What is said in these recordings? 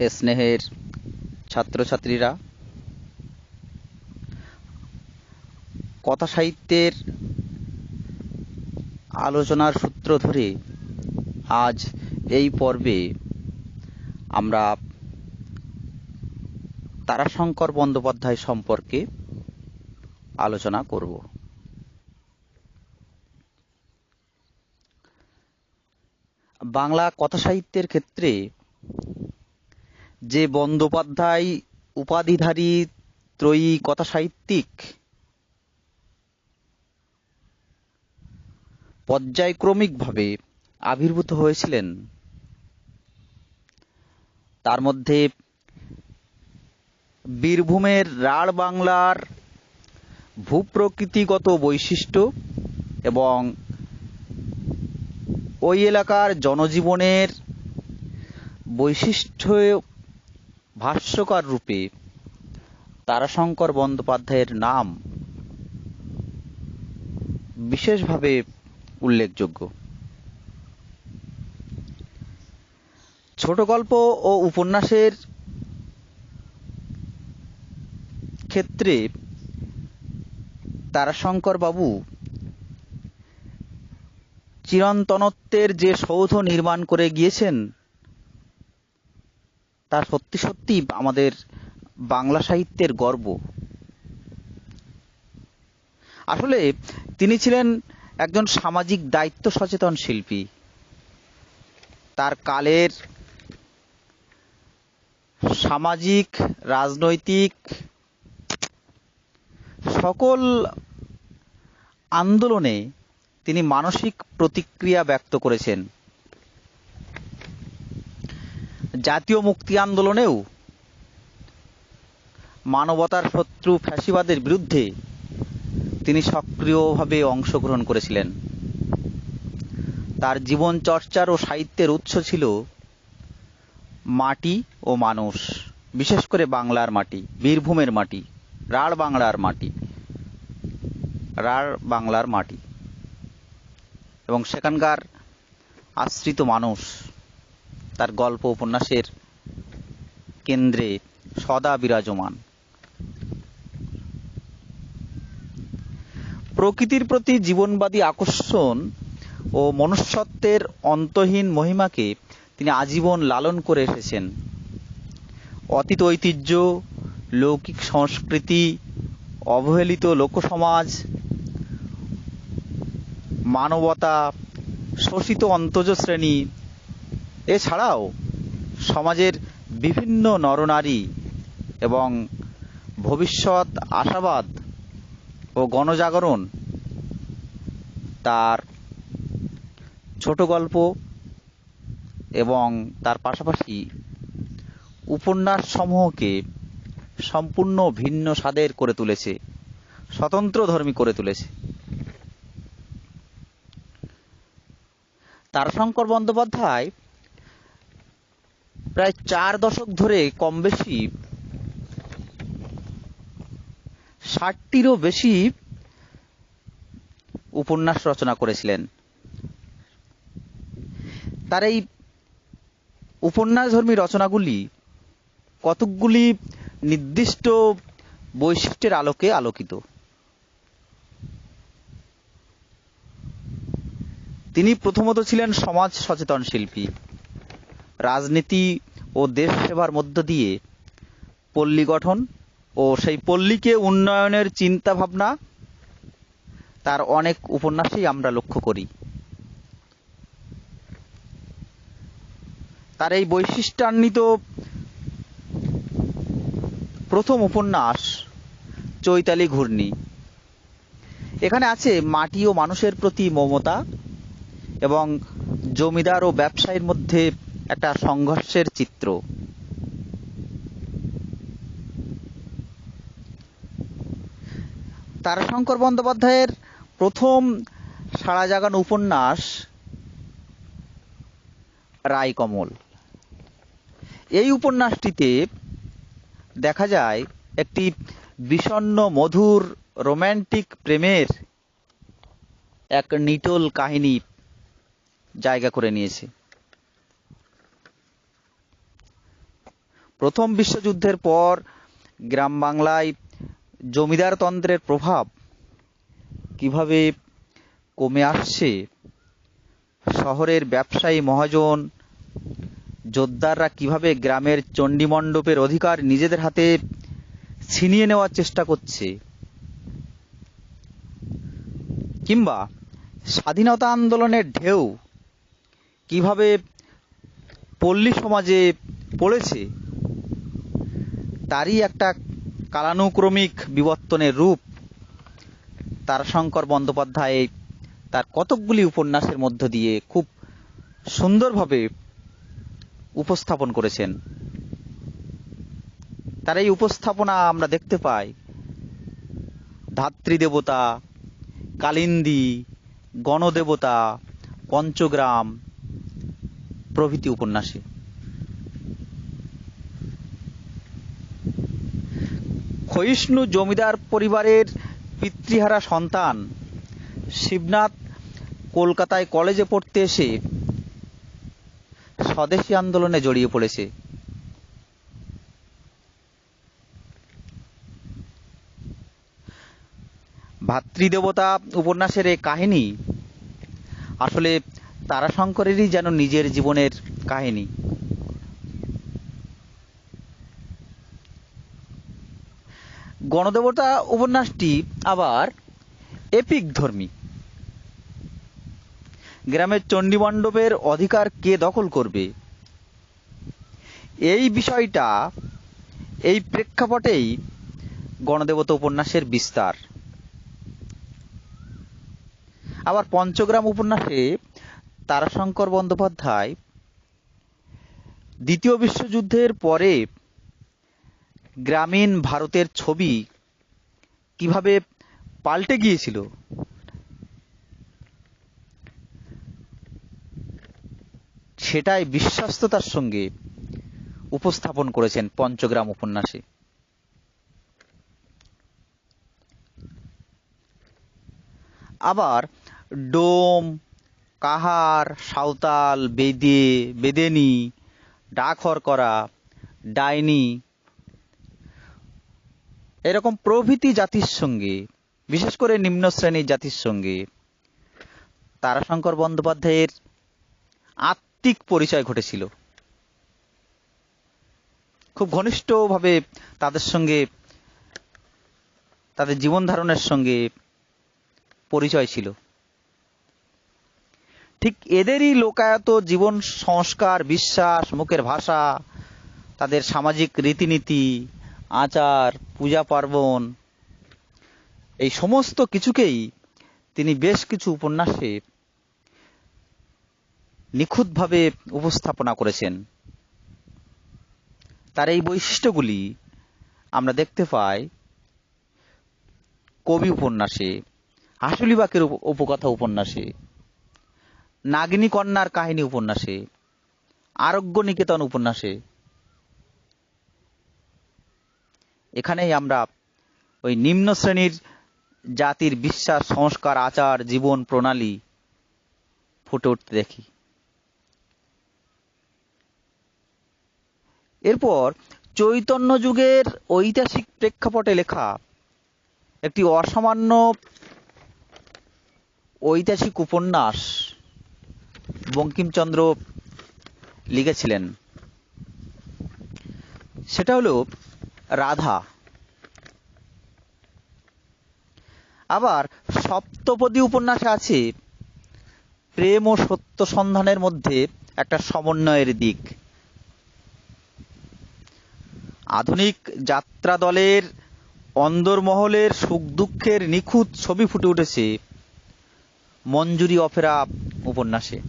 স্নেহের ছাত্রছাত্রীরা। কথা সাহিত্যের আলোচনার সূত্র ধরে আজ এই পর্বে আমরা তারাশঙ্কর বন্দ্যোপাধ্যায় সম্পর্কে আলোচনা করব। বাংলা কথা সাহিত্যের ক্ষেত্রে যে বন্দ্যোপাধ্যায় উপাধিধারী ত্রয়ী কথা সাহিত্যিক, পর্যায়ক্রমিকভাবে আবির্ভূত হয়েছিলেন। তার মধ্যে বীরভূমের রাঢ় বাংলার ভূপ্রকৃতিগত বৈশিষ্ট্য এবং ওই এলাকার জনজীবনের বৈশিষ্ট্য ভাষ্যকার রূপে তারাশঙ্কর বন্দ্যোপাধ্যায়ের নাম বিশেষভাবে উল্লেখযোগ্য। ছোট গল্প ও উপন্যাসের ক্ষেত্রে তারাশঙ্কর বাবু চিরন্তনত্বের যে সৌধ নির্মাণ করে গিয়েছেন তা সত্যি সত্যি আমাদের বাংলা সাহিত্যের গর্ব। আসলে তিনি ছিলেন একজন সামাজিক দায়িত্ব সচেতন শিল্পী। তার কালের সামাজিক, রাজনৈতিক সকল আন্দোলনে তিনি মানসিক প্রতিক্রিয়া ব্যক্ত করেছেন। জাতীয় মুক্তি আন্দোলনেও মানবতার শত্রু ফ্যাসিবাদের বিরুদ্ধে তিনি সক্রিয়ভাবে অংশগ্রহণ করেছিলেন। তার জীবন চর্চার ও সাহিত্যের উৎস ছিল মাটি ও মানুষ, বিশেষ করে বাংলার মাটি, বীরভূমের মাটি, রাঢ় বাংলার মাটি, রাঢ় বাংলার মাটি এবং সেখানকার আশ্রিত মানুষ। তার গল্প উপন্যাসের কেন্দ্রে সদা বিরাজমান। প্রকৃতির প্রতি জীবনবাদী আকর্ষণ ও মনুষ্যত্বের অন্তহীন মহিমাকে তিনি আজীবন লালন করে এসেছেন। অতীত ঐতিহ্য, লৌকিক সংস্কৃতি, অবহেলিত লোকসমাজ, মানবতা, শোষিত অন্তজ শ্রেণি এছাড়াও সমাজের বিভিন্ন নরনারী এবং ভবিষ্যৎ আশাবাদ ও গণজাগরণ তার ছোট গল্প এবং তার পাশাপাশি উপন্যাস সমূহকে সম্পূর্ণ ভিন্ন স্বাদের করে তুলেছে, স্বতন্ত্র ধর্মী করে তুলেছে। তারাশঙ্কর বন্দ্যোপাধ্যায় প্রায় চার দশক ধরে কম বেশি ষাটটিরও বেশি উপন্যাস রচনা করেছিলেন। তার এই উপন্যাসধর্মী রচনাগুলি কতকগুলি নির্দিষ্ট বৈশিষ্ট্যের আলোকে আলোকিত। তিনি প্রথমত ছিলেন সমাজ সচেতন শিল্পী, রাজনীতি ও দেশ সেবার মধ্য দিয়ে পল্লী গঠন ও সেই পল্লীকে উন্নয়নের চিন্তা ভাবনা তার অনেক উপন্যাসেই আমরা লক্ষ্য করি। তার এই বৈশিষ্ট্যান্বিত প্রথম উপন্যাস, চৈতালি ঘূর্ণি। এখানে আছে মাটি ও মানুষের প্রতি মমতা এবং জমিদার ও ব্যবসায়ীর মধ্যে একটা সংঘর্ষের চিত্র। তারাশঙ্কর বন্দ্যোপাধ্যায়ের প্রথম সাড়া জাগানো উপন্যাস, রায়কমল। এই উপন্যাসটিতে দেখা যায় একটি বিষণ্ন, মধুর, রোম্যান্টিক প্রেমের এক নিটোল কাহিনী জায়গা করে নিয়েছে। প্রথম বিশ্বযুদ্ধের পর গ্রাম বাংলায় জমিদারতন্ত্রের প্রভাব কীভাবে কমে আসছে? শহরের ব্যবসায়ী মহাজন জোদ্দাররা কীভাবে গ্রামের চণ্ডীমণ্ডপের অধিকার নিজেদের হাতে ছিনিয়ে নেওয়ার চেষ্টা করছে? কিংবা স্বাধীনতা আন্দোলনের ঢেউ কীভাবে পল্লী সমাজে পড়েছে? তারই একটা কালানুক্রমিক বিবর্তনের রূপ তারাশঙ্কর বন্দ্যোপাধ্যায় তার কতকগুলি উপন্যাসের মধ্য দিয়ে খুব সুন্দরভাবে উপস্থাপন করেছেন। তার এই উপস্থাপনা আমরা দেখতে পাই। ধাত্রী দেবতা, কালিন্দী, গণদেবতা, পঞ্চগ্রাম প্রভৃতি উপন্যাসে। ক্ষয়িষ্ণু জমিদার পরিবারের পিতৃহারা সন্তান। শিবনাথ কলকাতায় কলেজে পড়তে এসে স্বদেশী আন্দোলনে জড়িয়ে পড়েছে। ভাতৃদেবতা উপন্যাসের এই কাহিনী আসলে তারাশঙ্করেরই যেন নিজের জীবনের কাহিনী। গণদেবতা উপন্যাসটি আবার এপিক ধর্মী। গ্রামের চণ্ডীমণ্ডপের অধিকার কে দখল করবে? এই বিষয়টা এই প্রেক্ষাপটেই গণদেবতা উপন্যাসের বিস্তার। আবার পঞ্চগ্রাম উপন্যাসে তারাশঙ্কর বন্দ্যোপাধ্যায় দ্বিতীয় বিশ্বযুদ্ধের পরে গ্রামীণ ভারতের ছবি কীভাবে পাল্টে গিয়েছিল? সেটাই বিশ্বস্ততার সঙ্গে উপস্থাপন করেছেন পঞ্চগ্রাম উপন্যাসে। আবার ডোম, কাহার, সাঁওতাল, বেদে, বেদেনি ডাকহর করা, ডাইনি এরকম প্রভৃতি জাতির সঙ্গে বিশেষ করে নিম্ন শ্রেণির জাতির সঙ্গে তারাশঙ্কর বন্দ্যোপাধ্যায়ের আত্মিক পরিচয় ঘটেছিল। খুব ঘনিষ্ঠভাবে তাদের সঙ্গে, তাদের জীবন ধারণের সঙ্গে পরিচয় ছিল। ঠিক এদেরই লোকায়ত, জীবন সংস্কার, বিশ্বাস, মুখের ভাষা, তাদের সামাজিক রীতিনীতি আচার, পূজা পার্বণ, এই সমস্ত কিছুকেই তিনি বেশ কিছু উপন্যাসে নিখুঁতভাবে উপস্থাপনা করেছেন। তার এই বৈশিষ্ট্যগুলি আমরা দেখতে পাই কবি উপন্যাসে, হাসুলিবাকের উপকথা উপন্যাসে নাগিনী কন্যার কাহিনী উপন্যাসে আরোগ্য নিকেতন উপন্যাসে এখানেই আমরা ওই নিম্ন শ্রেণির জাতির বিশ্বাস, সংস্কার, আচার, জীবন প্রণালী ফুটে উঠতে দেখি। এরপর চৈতন্য যুগের ঐতিহাসিক প্রেক্ষাপটে লেখা একটি অসামান্য ঐতিহাসিক উপন্যাস বঙ্কিমচন্দ্র লিখেছিলেন। সেটা হলো রাধা। আবার সপ্তপদী উপন্যাসে আছে, প্রেম ও সত্য সন্ধানের মধ্যে একটা সমন্বয়ের দিক। আধুনিক যাত্রা দলের অন্দরমহলের সুখ দুঃখের নিখুঁত ছবি ফুটে উঠেছে মঞ্জুরি অপেরা উপন্যাসে।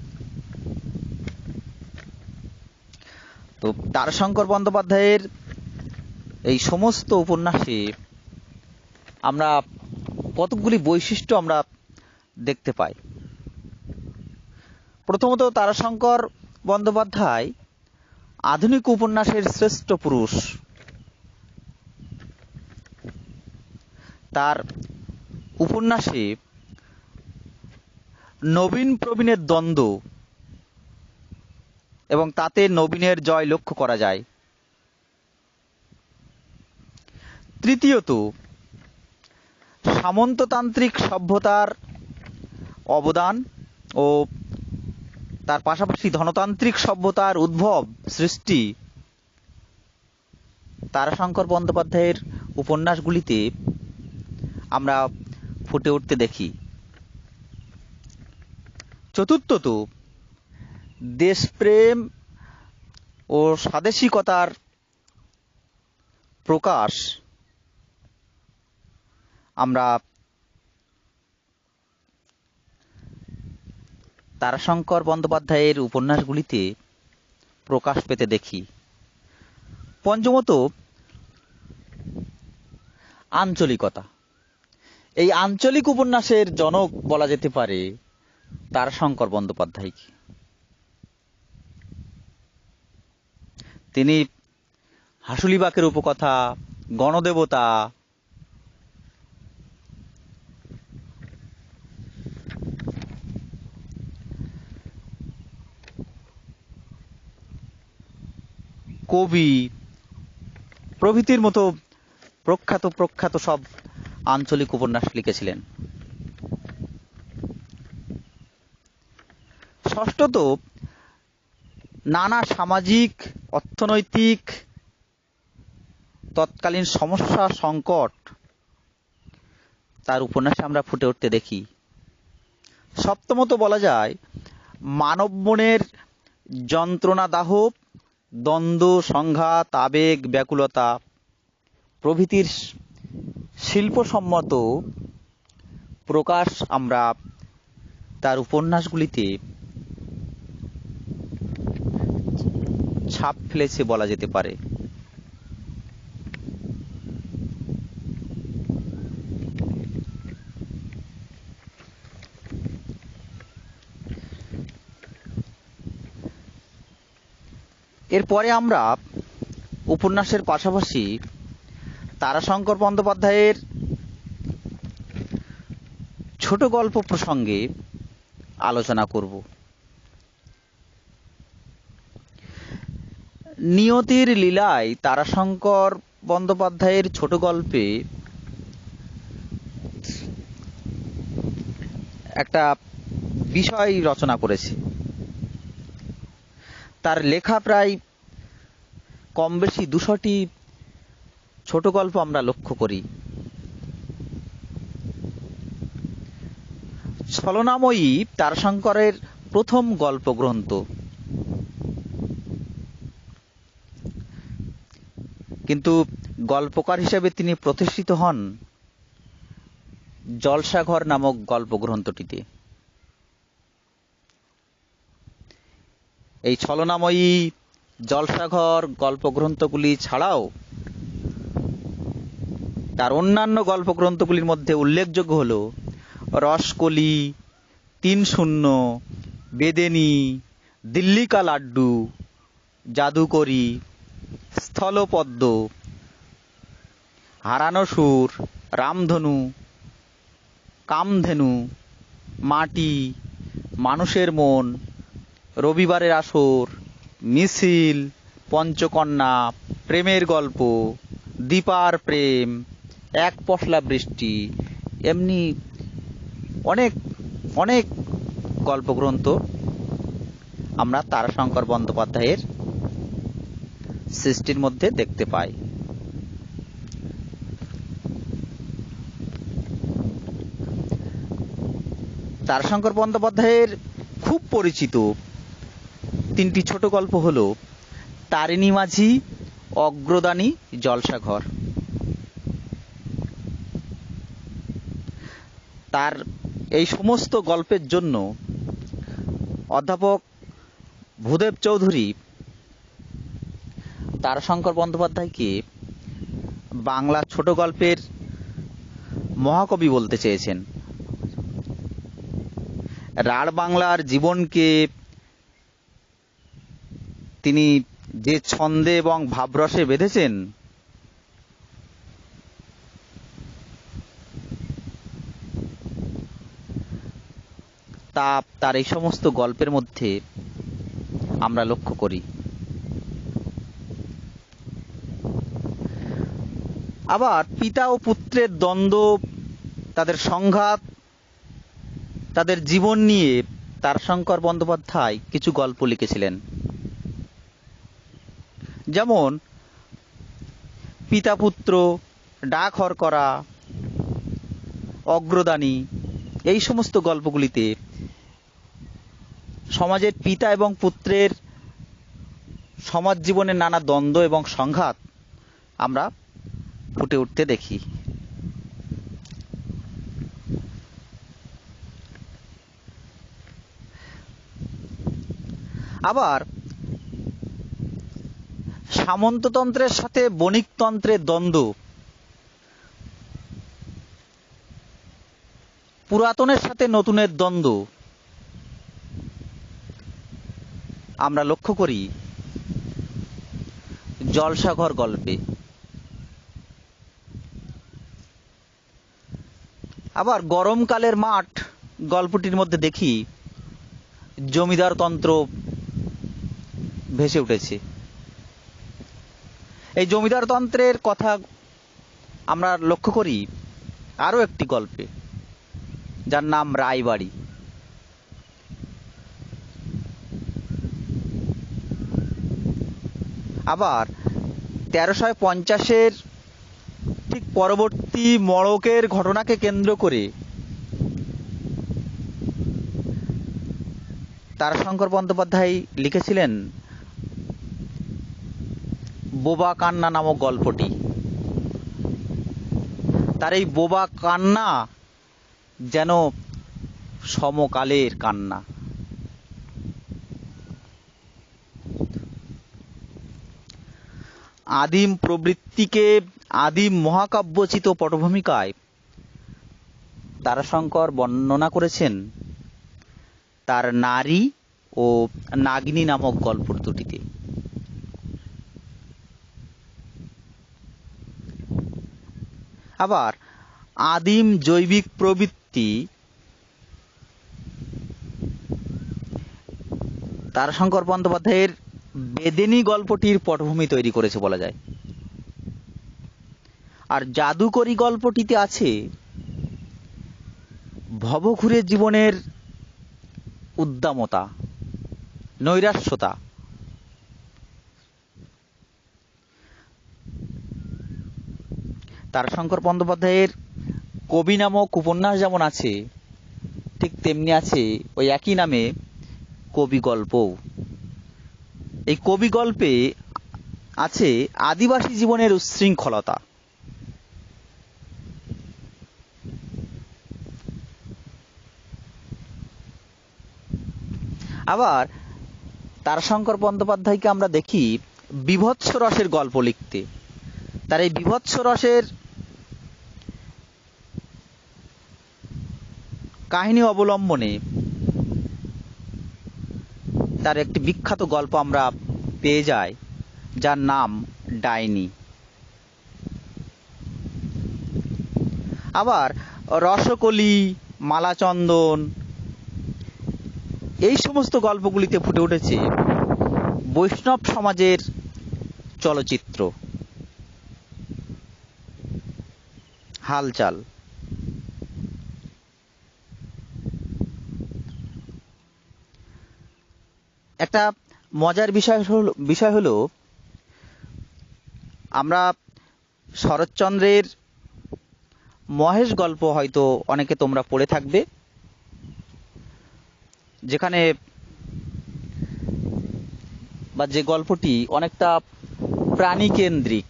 তো তারশঙ্কর বন্দ্যোপাধ্যায়ের এই সমস্ত উপন্যাসে আমরা কতকগুলি বৈশিষ্ট্য আমরা দেখতে পাই। প্রথমত তারাশঙ্কর বন্দ্যোপাধ্যায় আধুনিক উপন্যাসের শ্রেষ্ঠ পুরুষ। তার উপন্যাসে নবীন প্রবীণের দ্বন্দ্ব এবং তাতে নবীনের জয় লক্ষ্য করা যায়। তৃতীয়ত, সামন্ততান্ত্রিক সভ্যতার অবদান ও তার পাশাপাশি ধনতান্ত্রিক সভ্যতার উদ্ভব সৃষ্টি তারাশঙ্কর বন্দ্যোপাধ্যায়ের উপন্যাসগুলিতে আমরা ফুটে উঠতে দেখি। চতুর্থত, দেশপ্রেম ও স্বাদেশিকতার প্রকাশ আমরা তারাশঙ্কর বন্দ্যোপাধ্যায়ের উপন্যাসগুলিতে প্রকাশ পেতে দেখি। পঞ্চমত, আঞ্চলিকতা। এই আঞ্চলিক উপন্যাসের জনক বলা যেতে পারে তারাশঙ্কর বন্দ্যোপাধ্যায়কে। তিনি হাসুলিবাকের উপকথা, গণদেবতা কবি, প্রভৃতির মতো প্রখ্যাত প্রখ্যাত সব আঞ্চলিক উপন্যাস লিখেছিলেন। ষষ্ঠত, নানা সামাজিক, অর্থনৈতিক, তৎকালীন সমস্যা সংকট, তার উপন্যাসে আমরা ফুটে উঠতে দেখি। সপ্তমত বলা যায়, মানব মনের যন্ত্রণা যন্ত্রণাদাহ দ্বন্দ্ব, সংঘাত, আবেগ, ব্যাকুলতা প্রভৃতির শিল্পসম্মত প্রকাশ আমরা তার উপন্যাসগুলিতে ছাপ ফেলেছে বলা যেতে পারে। এরপরে আমরা উপন্যাসের পাশাপাশি তারাশঙ্কর বন্দ্যোপাধ্যায়ের ছোট গল্প প্রসঙ্গে আলোচনা করব। নিয়তির লীলায় তারাশঙ্কর বন্দ্যোপাধ্যায়ের ছোট গল্পে একটা বিষয় রচনা করেছে। তার লেখা প্রায় কম বেশি দুশোটি ছোট গল্প আমরা লক্ষ্য করি। ছলনাময়ী তারাশঙ্করের প্রথম গল্প গ্রন্থ। কিন্তু গল্পকার হিসেবে তিনি প্রতিষ্ঠিত হন জলসাঘর নামক গল্প গ্রন্থটিতে। এই ছলনাময়ী জলসাঘর গল্পগ্রন্থগুলি ছাড়াও তার অন্যান্য গল্পগ্রন্থগুলির মধ্যে উল্লেখযোগ্য হল রসকলি তিন শূন্য বেদেনি, দিল্লিকা লাড্ডু, জাদুকরি, স্থলপদ্ম হারানো সুর রামধনু, কামধেনু, মাটি, মানুষের মন রবিবারের আসর, মিছিল, পঞ্চকন্যা, প্রেমের গল্প, দীপার প্রেম, এক পশলা বৃষ্টি, এমনি অনেক অনেক গল্পগ্রন্থ আমরা তারাশঙ্কর বন্দ্যোপাধ্যায়ের সৃষ্টির মধ্যে দেখতে পাই। তারাশঙ্কর বন্দ্যোপাধ্যায়ের খুব পরিচিত তিনটি ছোট গল্প হল, তারিণী মাঝি, অগ্রদানী, জলসাঘর। তার এই সমস্ত গল্পের জন্য অধ্যাপক ভূদেব চৌধুরী, তারাশঙ্কর বন্দ্যোপাধ্যায়কে বাংলা ছোট গল্পের মহাকবি বলতে চেয়েছেন। রাঢ় বাংলার জীবনকে তিনি যে ছন্দে এবং ভাবরসে বেঁধেছেন, তা তার এই সমস্ত গল্পের মধ্যে আমরা লক্ষ্য করি। আবার পিতা ও পুত্রের দ্বন্দ্ব, তাদের সংঘাত, তাদের জীবন নিয়ে তারশঙ্কর বন্দ্যোপাধ্যায় কিছু গল্প লিখেছিলেন। যেমন পিতা পুত্র ডাক হর করা, অগ্রদানী, এই সমস্ত গল্পগুলিতে সমাজের পিতা এবং পুত্রের সমাজ জীবনের নানা দ্বন্দ্ব এবং সংঘাত আমরা ফুটে উঠতে দেখি। আবার সামন্ততন্ত্রের সাথে বণিকতন্ত্রের দ্বন্দ্ব। পুরাতনের সাথে নতুনের দ্বন্দ্ব। আমরা লক্ষ্য করি, জলসাঘর গল্পে। আবার গরমকালের মাঠ গল্পটির মধ্যে দেখি জমিদার তন্ত্র ভেসে উঠেছে। এই জমিদার তন্ত্রের কথা আমরা লক্ষ্য করি আরও একটি গল্পে, যার নাম রায়বাড়ি। আবার তেরোশো পঞ্চাশের ঠিক পরবর্তী মড়কের ঘটনাকে কেন্দ্র করে তারাশঙ্কর বন্দ্যোপাধ্যায় লিখেছিলেন বোবা কান্না নামক গল্পটি। তার এই বোবা কান্না যেন সমকালের কান্না। আদিম প্রবৃত্তিকে আদিম মহাকাব্যচিত পটভূমিকায় তারাশঙ্কর বর্ণনা করেছেন। তার নারী ও নাগিনী নামক গল্প দুটিতে। আবার আদিম জৈবিক প্রবৃত্তি তারাশঙ্কর বন্দ্যোপাধ্যায়ের বেদেনী গল্পটির পটভূমি তৈরি করেছে বলা যায়। আর জাদুকরি গল্পটিতে আছে ভবঘুরে জীবনের উদ্দামতা, নৈরাশ্যতা। তারাশঙ্কর বন্দ্যোপাধ্যায়ের কবি নামক উপন্যাস যেমন আছে, ঠিক তেমনি আছে ওই একই নামে কবি গল্পও। এই কবি গল্পে আছে আদিবাসী জীবনের উচ্ছৃঙ্খলতা। আবার তারাশঙ্কর বন্দ্যোপাধ্যায়কে আমরা দেখি বিভৎস রসের গল্প লিখতে। তার এই বিভৎস রসের কাহিনী অবলম্বনে তার একটি বিখ্যাত গল্প আমরা পেয়ে যাই, যার নাম ডাইনি। আবার রসকলি, মালাচন্দন, এই সমস্ত গল্পগুলিতে ফুটে উঠেছে বৈষ্ণব সমাজের চলচ্চিত্র। হালচাল। একটা মজার বিষয় হলো বিষয় হলো, আমরা শরৎচন্দ্রের মহেশ গল্প হয়তো অনেকে তোমরা পড়ে থাকবে, যেখানে বা যে গল্পটি অনেকটা প্রাণীকেন্দ্রিক,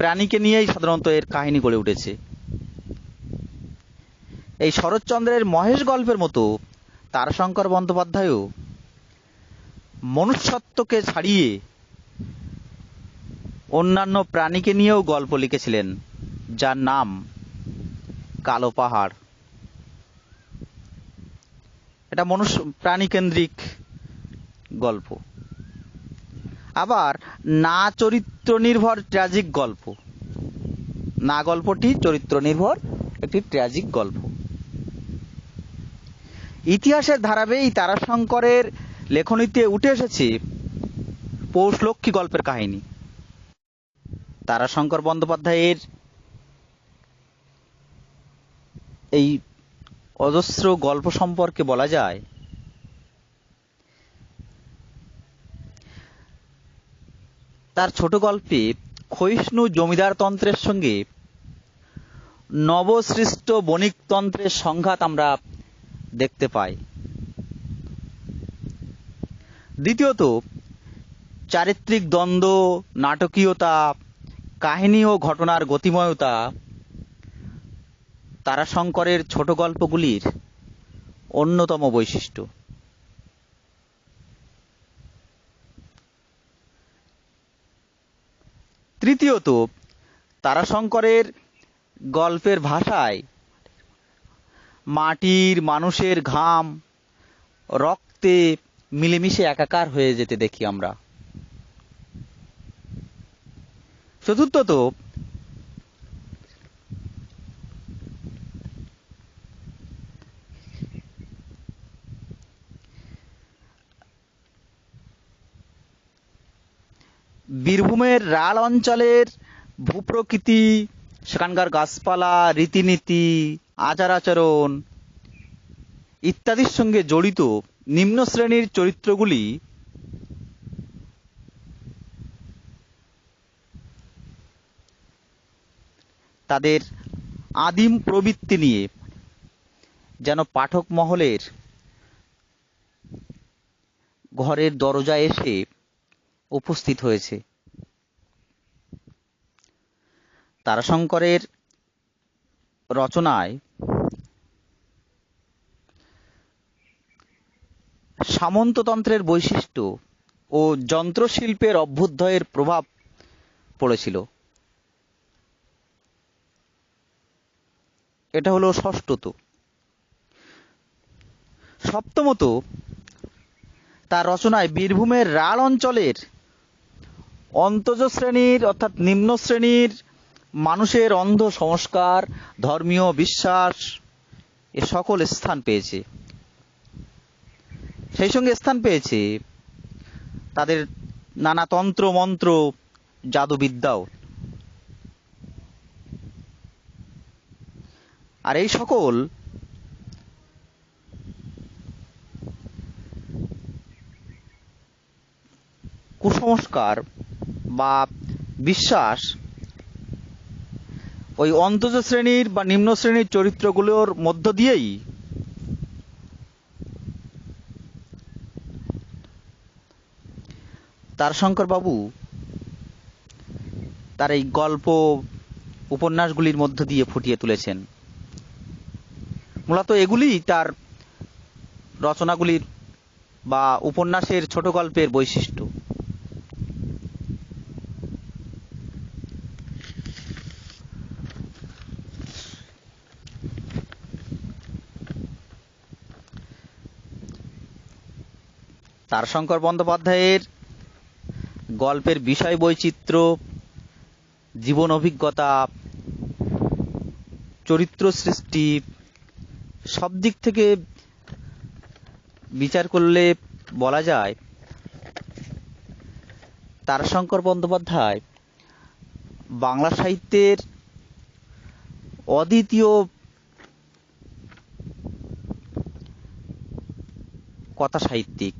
প্রাণীকে নিয়েই সাধারণত এর কাহিনী গড়ে উঠেছে। এই শরৎচন্দ্রের মহেশ গল্পের মতো তারাশঙ্কর বন্দ্যোপাধ্যায়ও মনুষ্যত্বকে ছাড়িয়ে অন্যান্য প্রাণীকে নিয়েও গল্প লিখেছিলেন, যার নাম কালো পাহাড়। এটা মনুষ্য প্রাণীকেন্দ্রিক গল্প। আবার না চরিত্র নির্ভর ট্র্যাজিক গল্প। না গল্পটি চরিত্র নির্ভর একটি ট্র্যাজিক গল্প। ইতিহাসের ধারাবেই তারাশঙ্করের লেখনীতে উঠে এসেছে পৌষলক্ষ্মী গল্পের কাহিনী। তারাশঙ্কর বন্দ্যোপাধ্যায়ের এই অজস্র গল্প সম্পর্কে বলা যায়, তার ছোট গল্পে ক্ষয়িষ্ণু জমিদার তন্ত্রের সঙ্গে নবসৃষ্ট বণিকতন্ত্রের সংঘাত আমরা দেখতে পাই। দ্বিতীয়ত, চারিত্রিক দ্বন্দ্ব, নাটকীয়তা, কাহিনী ও ঘটনার গতিময়তা, তারাশঙ্করের ছোট গল্পগুলির অন্যতম বৈশিষ্ট্য। তৃতীয়ত, তারাশঙ্করের গল্পের ভাষায় মাটির মানুষের ঘাম, রক্তে মিলেমিশে একাকার হয়ে যেতে দেখি আমরা। চতুর্থত, বীরভূমের রাল অঞ্চলের ভূপ্রকৃতি, সেখানকার গাছপালা, রীতিনীতি আচার আচরণ ইত্যাদির সঙ্গে জড়িত নিম্ন শ্রেণির চরিত্রগুলি তাদের আদিম প্রবৃত্তি নিয়ে যেন পাঠক মহলের ঘরের দরজায় এসে উপস্থিত হয়েছে। তারাশঙ্করের রচনায় সামন্ততন্ত্রের বৈশিষ্ট্য ও যন্ত্রশিল্পের অভ্যুদয়ের প্রভাব পড়েছিল। এটা হলো ষষ্ঠত। সপ্তমত, তার রচনায় বীরভূমের রাঢ় অঞ্চলের অন্তজ শ্রেণির অর্থাৎ নিম্ন শ্রেণির মানুষের অন্ধ সংস্কার, ধর্মীয় বিশ্বাস, এ সকল স্থান পেয়েছে। সেই সঙ্গে স্থান পেয়েছে তাদের নানা তন্ত্র, মন্ত্র, জাদুবিদ্যাও। আর এই সকল কুসংস্কার বা বিশ্বাস ওই অন্তজ শ্রেণির বা নিম্ন শ্রেণির চরিত্রগুলোর মধ্য দিয়েই তারশঙ্কর বাবু তার এই গল্প উপন্যাসগুলির মধ্য দিয়ে ফুটিয়ে তুলেছেন। মূলত এগুলি তার রচনাগুলির বা উপন্যাসের ছোট গল্পের বৈশিষ্ট্য। তারশঙ্কর বন্দ্যোপাধ্যায়ের গল্পের বিষয় বৈচিত্র্য জীবন অভিজ্ঞতা, চরিত্র সৃষ্টি, সব দিক থেকে বিচার করলে বলা যায় তারাশঙ্কর বন্দ্যোপাধ্যায় বাংলা সাহিত্যের অদ্বিতীয় কথা সাহিত্যিক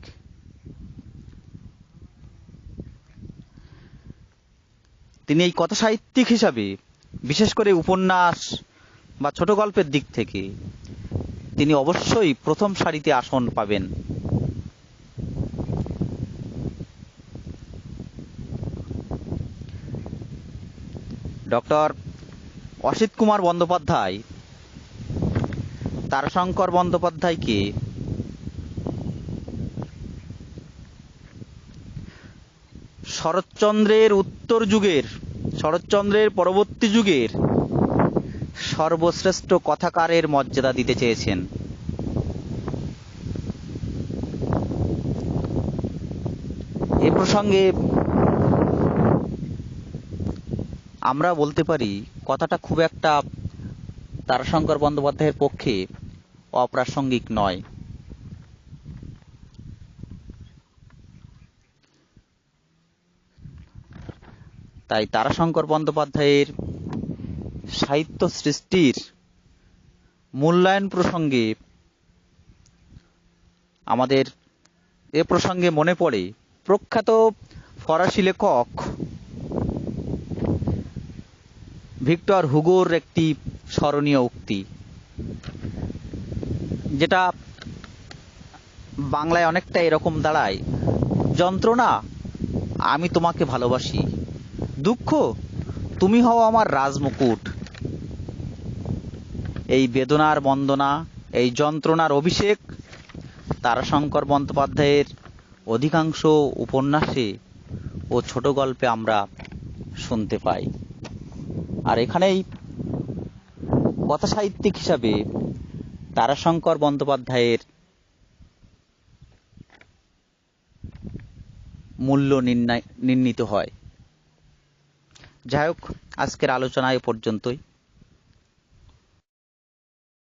তিনি এই কথা সাহিত্যিক হিসাবে, বিশেষ করে উপন্যাস বা ছোট গল্পের দিক থেকে, তিনি অবশ্যই প্রথম সারিতে আসন পাবেন। ডক্টর অসিত কুমার বন্দ্যোপাধ্যায়, তারাশঙ্কর বন্দ্যোপাধ্যায়কে শরৎচন্দ্রের উত্তর যুগের, শরৎচন্দ্রের পরবর্তী যুগের সর্বশ্রেষ্ঠ কথাকারের মর্যাদা দিতে চেয়েছেন। এ প্রসঙ্গে আমরা বলতে পারি, কথাটা খুব একটা তারাশঙ্কর বন্দ্যোপাধ্যায়ের পক্ষে অপ্রাসঙ্গিক নয়। তাই তারাশঙ্কর বন্দ্যোপাধ্যায়ের সাহিত্য সৃষ্টির মূল্যায়ন প্রসঙ্গে আমাদের এ প্রসঙ্গে মনে পড়ে, প্রখ্যাত ফরাসি লেখক ভিক্টর হুগোর একটি স্মরণীয় উক্তি, যেটা বাংলায় অনেকটা এরকম দাঁড়ায়, যন্ত্রণা, আমি তোমাকে ভালোবাসি। দুঃখ? তুমি হও আমার রাজমুকুট। এই বেদনার বন্দনা, এই যন্ত্রণার অভিষেক, তারাশঙ্কর বন্দ্যোপাধ্যায়ের অধিকাংশ উপন্যাসে ও ছোট গল্পে আমরা শুনতে পাই। আর এখানেই কথা সাহিত্যিক হিসাবে তারাশঙ্কর বন্দ্যোপাধ্যায়ের মূল্য নির্ণয় নির্ণীত হয়। যাই হোক আজকের আলোচনা এ পর্যন্তই।